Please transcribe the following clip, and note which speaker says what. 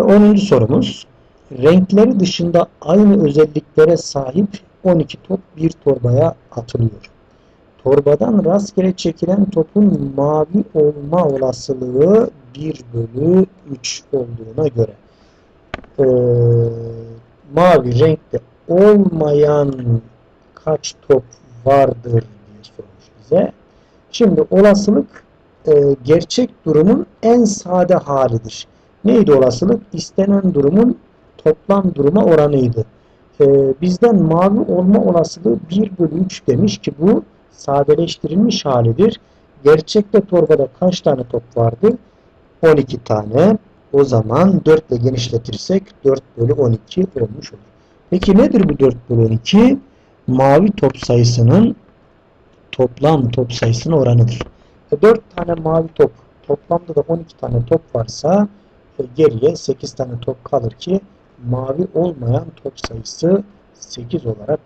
Speaker 1: Ve 10. sorumuz. Renkleri dışında aynı özelliklere sahip 12 top bir torbaya atılıyor. Torbadan rastgele çekilen topun mavi olma olasılığı 1 bölü 3 olduğuna göre eee, mavi renkte olmayan kaç top vardır diye sormuş bize. Şimdi olasılık eee, gerçek durumun en sade halidir. Neydi olasılık? İstenen durumun toplam duruma oranıydı. Ee, bizden mavi olma olasılığı 1 bölü 3 demiş ki bu sadeleştirilmiş halidir. Gerçekte torbada kaç tane top vardı? 12 tane. O zaman 4 ile genişletirsek 4 bölü 12 olmuş olur. Peki nedir bu 4 bölü 12? Mavi top sayısının toplam top sayısının oranıdır. E, 4 tane mavi top toplamda da 12 tane top varsa e, geriye 8 tane top kalır ki mavi olmayan top sayısı 8 olarak